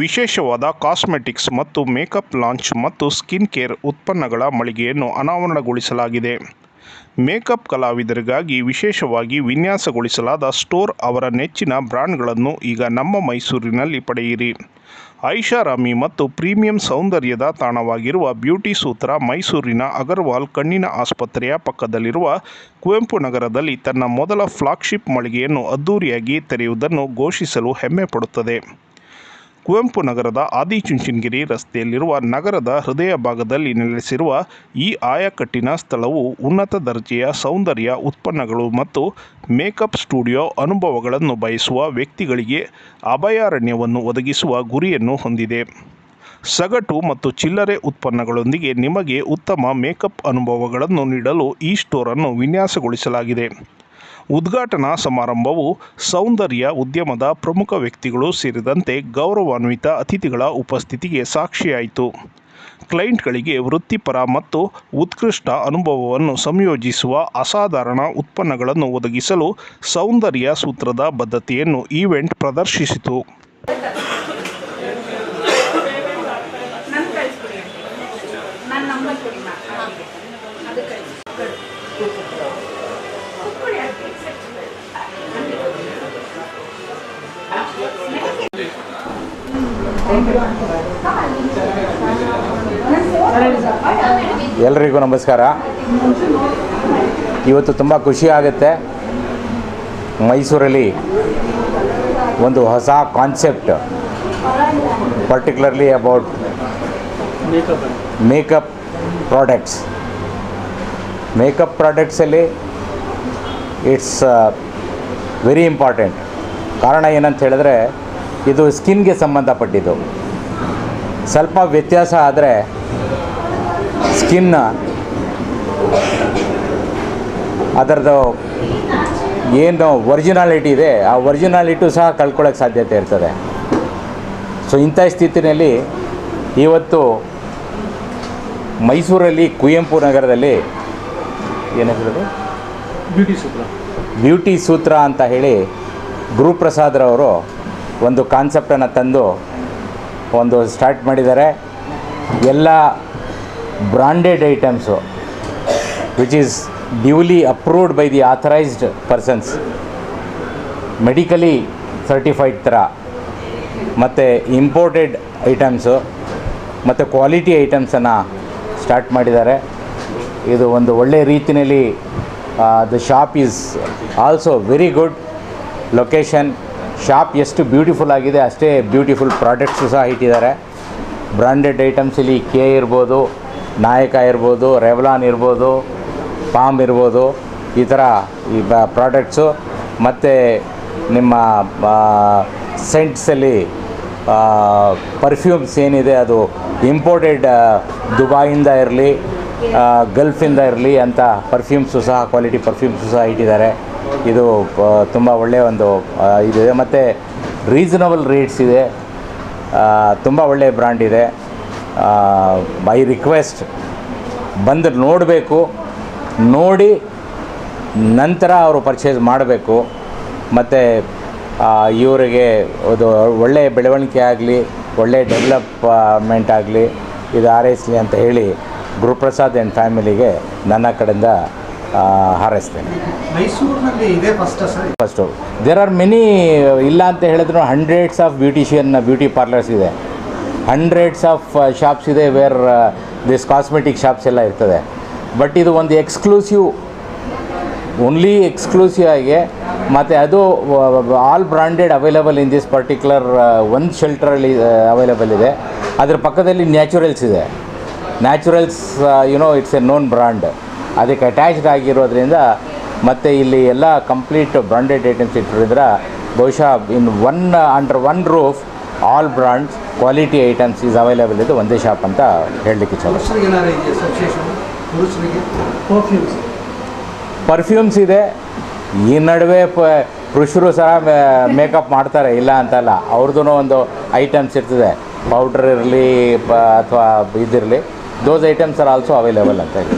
ವಿಶೇಷವಾದ ಕಾಸ್ಮೆಟಿಕ್ಸ್ ಮತ್ತು makeup launch ಮತ್ತು ಸ್ಕಿನ್ ಕೇರ್ ಉತ್ಪನ್ನಗಳ ಮಳಿಗೆಯನ್ನು ಅನಾವರಣಗೊಳಿಸಲಾಗಿದೆ. ಮೇಕಪ್ ಕಲಾವಿದರಿಗಾಗಿ ವಿಶೇಷವಾಗಿ ವಿನ್ಯಾಸಗೊಳಿಸಲಾದ ಸ್ಟೋರ್ ಅವರ ನೆಚ್ಚಿನ ಬ್ರ್ಯಾಂಡ್ಗಳನ್ನು ಈಗ ನಮ್ಮ ಮೈಸೂರಿನಲ್ಲಿ ಪಡೆಯಿರಿ. ಐಷಾರಾಮಿ ಮತ್ತು ಪ್ರೀಮಿಯಂ ಸೌಂದರ್ಯದ ತಾಣವಾಗಿರುವ ಬ್ಯೂಟಿ ಸೂತ್ರ ಮೈಸೂರಿನ ಅಗರ್ವಾಲ್ ಕಣ್ಣಿನ ಆಸ್ಪತ್ರೆಯ ಪಕ್ಕದಲ್ಲಿರುವ ಕುವೆಂಪು ನಗರದಲ್ಲಿ ತನ್ನ ಮೊದಲ ಫ್ಲಾಗ್ಶಿಪ್ ಮಳಿಗೆಯನ್ನು ಅದ್ದೂರಿಯಾಗಿ ತೆರೆಯುವುದನ್ನು ಘೋಷಿಸಲು ಹೆಮ್ಮೆ ಪಡುತ್ತದೆ. ಕುವೆಂಪು ನಗರದ ಆದಿಚುಂಚನಗಿರಿ ರಸ್ತೆಯಲ್ಲಿರುವ ನಗರದ ಹೃದಯ ಭಾಗದಲ್ಲಿ ನೆಲೆಸಿರುವ ಈ ಆಯಕಟ್ಟಿನ ಸ್ಥಳವು ಉನ್ನತ ದರ್ಜೆಯ ಸೌಂದರ್ಯ ಉತ್ಪನ್ನಗಳು ಮತ್ತು ಮೇಕಪ್ ಸ್ಟುಡಿಯೋ ಅನುಭವಗಳನ್ನು ಬಯಸುವ ವ್ಯಕ್ತಿಗಳಿಗೆ ಅಭಯಾರಣ್ಯವನ್ನು ಒದಗಿಸುವ ಗುರಿಯನ್ನು ಹೊಂದಿದೆ. ಸಗಟು ಮತ್ತು ಚಿಲ್ಲರೆ ಉತ್ಪನ್ನಗಳೊಂದಿಗೆ ನಿಮಗೆ ಉತ್ತಮ ಮೇಕಪ್ ಅನುಭವಗಳನ್ನು ನೀಡಲು ಈ ಸ್ಟೋರನ್ನು ವಿನ್ಯಾಸಗೊಳಿಸಲಾಗಿದೆ. ಉದ್ಘಾಟನಾ ಸಮಾರಂಭವು ಸೌಂದರ್ಯ ಉದ್ಯಮದ ಪ್ರಮುಖ ವ್ಯಕ್ತಿಗಳು ಸೇರಿದಂತೆ ಗೌರವಾನ್ವಿತ ಅತಿಥಿಗಳ ಉಪಸ್ಥಿತಿಗೆ ಸಾಕ್ಷಿಯಾಯಿತು. ಕ್ಲೈಂಟ್ಗಳಿಗೆ ವೃತ್ತಿಪರ ಮತ್ತು ಉತ್ಕೃಷ್ಟ ಅನುಭವವನ್ನು ಸಂಯೋಜಿಸುವ ಅಸಾಧಾರಣ ಉತ್ಪನ್ನಗಳನ್ನು ಒದಗಿಸಲು ಸೌಂದರ್ಯ ಸೂತ್ರದ ಬದ್ಧತೆಯನ್ನು ಈವೆಂಟ್ ಪ್ರದರ್ಶಿಸಿತು. ಎಲ್ರಿಗೂ ನಮಸ್ಕಾರ. ಇವತ್ತು ತುಂಬ ಖುಷಿ ಆಗುತ್ತೆ. ಮೈಸೂರಲ್ಲಿ ಒಂದು ಹೊಸ concept particularly about makeup products makeup ಪ್ರಾಡಕ್ಟ್ಸಲ್ಲಿ it's very important ಕಾರಣ ಏನಂತ ಹೇಳಿದ್ರೆ, ಇದು ಸ್ಕಿನ್ಗೆ ಸಂಬಂಧಪಟ್ಟಿದ್ದು. ಸ್ವಲ್ಪ ವ್ಯತ್ಯಾಸ ಆದರೆ ಸ್ಕಿನ್ನ ಅದರದ್ದು ಏನು ಒರಿಜಿನಾಲಿಟಿ ಇದೆ ಆ ಒರಿಜಿನಾಲಿಟು ಸಹ ಕಳ್ಕೊಳ್ಳೋಕ್ಕೆ ಸಾಧ್ಯತೆ ಇರ್ತದೆ. ಸೊ ಇಂಥ ಸ್ಥಿತಿನಲ್ಲಿ ಇವತ್ತು ಮೈಸೂರಲ್ಲಿ ಕುವೆಂಪು ನಗರದಲ್ಲಿ ಏನ ಹೇಳಿದ್ರು ಬ್ಯೂಟಿ ಸೂತ್ರ. ಬ್ಯೂಟಿ ಸೂತ್ರ ಅಂತ ಹೇಳಿ ಗುರುಪ್ರಸಾದ್ರವರು ಒಂದು ಕಾನ್ಸೆಪ್ಟನ್ನು ತಂದು ಒಂದು ಸ್ಟಾರ್ಟ್ ಮಾಡಿದ್ದಾರೆ. ಎಲ್ಲ branded items which is duly approved by the authorised persons medically certified ಥರ ಮತ್ತು ಇಂಪೋರ್ಟೆಡ್ ಐಟಮ್ಸು ಮತ್ತು ಕ್ವಾಲಿಟಿ ಐಟಮ್ಸನ್ನು ಸ್ಟಾರ್ಟ್ ಮಾಡಿದ್ದಾರೆ. ಇದು ಒಂದು ಒಳ್ಳೆಯ ರೀತಿಯಲ್ಲಿ the shop is also very good location shop ಎಷ್ಟು ಬ್ಯೂಟಿಫುಲ್ ಆಗಿದೆ, ಅಷ್ಟೇ ಬ್ಯೂಟಿಫುಲ್ ಪ್ರಾಡಕ್ಟ್ಸು ಸಹ ಇಟ್ಟಿದ್ದಾರೆ. ಬ್ರಾಂಡೆಡ್ ಐಟಮ್ಸಲ್ಲಿ ಕೆ ಇರ್ಬೋದು. ನಾಯಕ ಇರ್ಬೋದು, ರೆವ್ಲಾನ್ ಇರ್ಬೋದು, ಪಾಮ್ ಇರ್ಬೋದು, ಈ ಥರ ಈ ಬ ಪ್ರಾಡಕ್ಟ್ಸು ಮತ್ತು ನಿಮ್ಮ ಸೆಂಟ್ಸಲ್ಲಿ ಪರ್ಫ್ಯೂಮ್ಸ್ ಏನಿದೆ ಅದು ಇಂಪೋರ್ಟೆಡ್ ದುಬಾಯಿಂದ ಇರಲಿ ಗಲ್ಫಿಂದ ಇರಲಿ ಅಂತ ಪರ್ಫ್ಯೂಮ್ಸು ಸಹ ಕ್ವಾಲಿಟಿ ಪರ್ಫ್ಯೂಮ್ಸು ಸಹ ಇಟ್ಟಿದ್ದಾರೆ. ಇದು ತುಂಬ ಒಳ್ಳೆಯ ಒಂದು ಇದಿದೆ. ಮತ್ತು ರೀಸನಬಲ್ ರೇಟ್ಸ್ ಇದೆ. ತುಂಬ ಒಳ್ಳೆಯ ಬ್ರ್ಯಾಂಡ್ ಇದೆ. ಐ ರಿಕ್ವೆಸ್ಟ್ ಬಂದು ನೋಡಬೇಕು ನೋಡಿ ನಂತರ ಅವರು ಪರ್ಚೇಸ್ ಮಾಡಬೇಕು. ಮತ್ತು ಇವರಿಗೆ ಅದು ಒಳ್ಳೆಯ ಬೆಳವಣಿಗೆ ಆಗಲಿ ಒಳ್ಳೆಯ ಡೆವಲಪ್ಮೆಂಟ್ ಆಗಲಿ ಇದು ಹಾರೈಸಲಿ ಅಂತ ಹೇಳಿ ಗುರುಪ್ರಸಾದ್ ಆ್ಯಂಡ್ ಫ್ಯಾಮಿಲಿಗೆ ನನ್ನ ಕಡೆಯಿಂದ ಹಾರೈಸ್ತೇನೆ. ಫಸ್ಟು ದೇರ್ ಆರ್ ಮೆನಿ ಇಲ್ಲ ಅಂತ ಹೇಳಿದ್ರು hundreds of beautician beauty parlours ಇದೆ. ಹಂಡ್ರೆಡ್ಸ್ ಆಫ್ ಶಾಪ್ಸ್ ಇದೆ ವೇರ್ ದಿಸ್ ಕಾಸ್ಮೆಟಿಕ್ ಶಾಪ್ಸ್ ಎಲ್ಲ ಇರ್ತದೆ. ಬಟ್ ಇದು ಒಂದು ಎಕ್ಸ್ಕ್ಲೂಸಿವ್ ಓನ್ಲಿ ಎಕ್ಸ್ಕ್ಲೂಸಿವ್ ಆಗಿ, ಮತ್ತು ಅದು all branded available in this particular ಒಂದು ಶೆಲ್ಟ್ರಲ್ಲಿ ಅವೈಲಬಲ್ ಇದೆ. ಅದ್ರ ಪಕ್ಕದಲ್ಲಿ ನ್ಯಾಚುರಲ್ಸ್ ಇದೆ. Naturals you know it's a known brand ಅದಕ್ಕೆ ಅಟ್ಯಾಚ್ಡ್ ಆಗಿರೋದ್ರಿಂದ, ಮತ್ತು ಇಲ್ಲಿ ಎಲ್ಲ ಕಂಪ್ಲೀಟ್ ಬ್ರಾಂಡೆಡ್ ಐಟಮ್ಸ್ ಇಟ್ಟಿರೋದ್ರ ಬಹುಶಃ in one under one roof all brands quality items is available ಇದೆ ಒಂದೇ ಶಾಪ್ ಅಂತ ಹೇಳಲಿಕ್ಕೆ ಚಲೋ ಪರ್ಫ್ಯೂಮ್ಸ್ ಇದೆ. ಈ ನಡುವೆ ಪ ಪುರುಷರು ಸಹ ಮೇಕಪ್ ಮಾಡ್ತಾರೆ ಇಲ್ಲ ಅಂತಲ್ಲ. ಅವ್ರದ್ದು ಒಂದು ಐಟಮ್ಸ್ ಇರ್ತದೆ. ಪೌಡ್ರ್ ಇರಲಿ ಅಥವಾ ಇದಿರಲಿ. Those items are also available ಅಂತ ಹೇಳಿ.